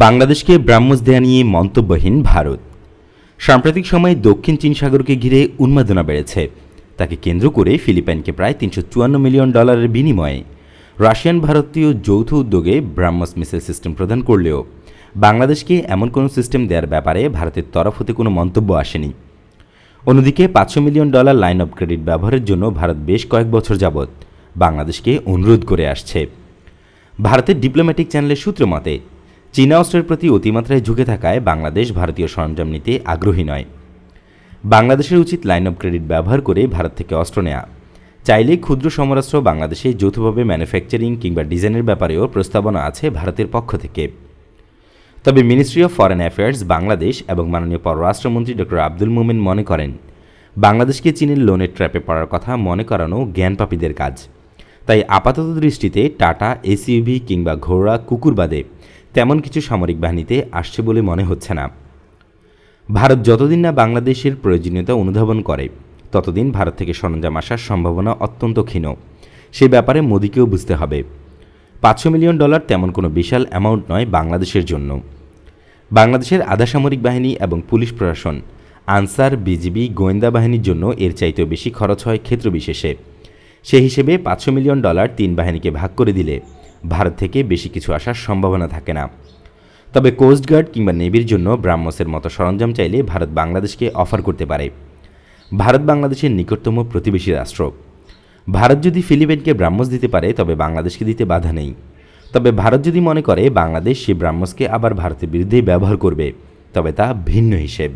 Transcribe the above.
বাংলাদেশকে ব্রাহ্মস দেয়া নিয়ে মন্তব্যহীন ভারত। সাম্প্রতিক সময়ে দক্ষিণ চীন সাগরকে ঘিরে উন্মাদনা বেড়েছে। তাকে কেন্দ্র করে ফিলিপাইনকে প্রায় তিনশো চুয়ান্ন মিলিয়ন ডলারের বিনিময়ে রাশিয়ান ভারতীয় যৌথ উদ্যোগে ব্রাহ্মস মিসাইল সিস্টেম প্রদান করলেও বাংলাদেশকে এমন কোনো সিস্টেম দেওয়ার ব্যাপারে ভারতের তরফ হতে কোনো মন্তব্য আসেনি। অন্যদিকে পাঁচশো million dollar line of credit ব্যবহারের জন্য ভারত বেশ কয়েক বছর যাবৎ বাংলাদেশকে অনুরোধ করে আসছে। ভারতের ডিপ্লোম্যাটিক চ্যানেলের সূত্র মতে চীনা অস্ত্রের প্রতি অতিমাত্রায় ঝুঁকে থাকায় বাংলাদেশ ভারতীয় সরঞ্জাম নিতে আগ্রহী নয়। বাংলাদেশের উচিত লাইন অফ ক্রেডিট ব্যবহার করে ভারত থেকে অস্ত্র নেওয়া চাইলে ক্ষুদ্র সমরাস্ত্র বাংলাদেশে যৌথভাবে ম্যানুফ্যাকচারিং কিংবা ডিজাইনের ব্যাপারেও প্রস্তাবনা আছে ভারতের পক্ষ থেকে। তবে ministry of foreign affairs Bangladesh এবং মাননীয় পররাষ্ট্রমন্ত্রী ডক্টর আব্দুল মোমেন মনে করেন, বাংলাদেশকে চীনের লোনের ট্র্যাপে পড়ার কথা মনে করানো জ্ঞানপাপীদের কাজ। তাই আপাতত দৃষ্টিতে টাটা, এসইউভি কিংবা ঘোড়া কুকুর বাদে তেমন কিছু সামরিক বাহিনীতে আসছে বলে মনে হচ্ছে না। ভারত যতদিন না বাংলাদেশের প্রয়োজনীয়তা অনুধাবন করে, ততদিন ভারত থেকে সরঞ্জাম আসার সম্ভাবনা অত্যন্ত ক্ষীণ। সে ব্যাপারে মোদীকেও বুঝতে হবে। পাঁচশো মিলিয়ন ডলার তেমন কোনো বিশাল অ্যামাউন্ট নয় বাংলাদেশের জন্য। বাংলাদেশের আধা সামরিক বাহিনী এবং পুলিশ প্রশাসন, আনসার, বিজিবি, গোয়েন্দা বাহিনীর জন্য এর চাইতেও বেশি খরচ হয় ক্ষেত্রবিশেষে। সে হিসেবে পাঁচশো মিলিয়ন ডলার তিন বাহিনীকে ভাগ করে দিলে ভারত থেকে বেশি কিছু আসার সম্ভাবনা থাকে না। তবে কোস্টগার্ড কিংবা নেভির জন্য ব্রাহ্মসের মতো সরঞ্জাম চাইলে ভারত বাংলাদেশকে অফার করতে পারে। ভারত বাংলাদেশের নিকটতম প্রতিবেশী রাষ্ট্র। ভারত যদি ফিলিপাইনকে ব্রাহ্মস দিতে পারে, তবে বাংলাদেশকে দিতে বাধা নেই। তবে ভারত যদি মনে করে, বাংলাদেশ সেই ব্রাহ্মসকে আবার ভারতের বিরুদ্ধেই ব্যবহার করবে, তবে তা ভিন্ন হিসেব।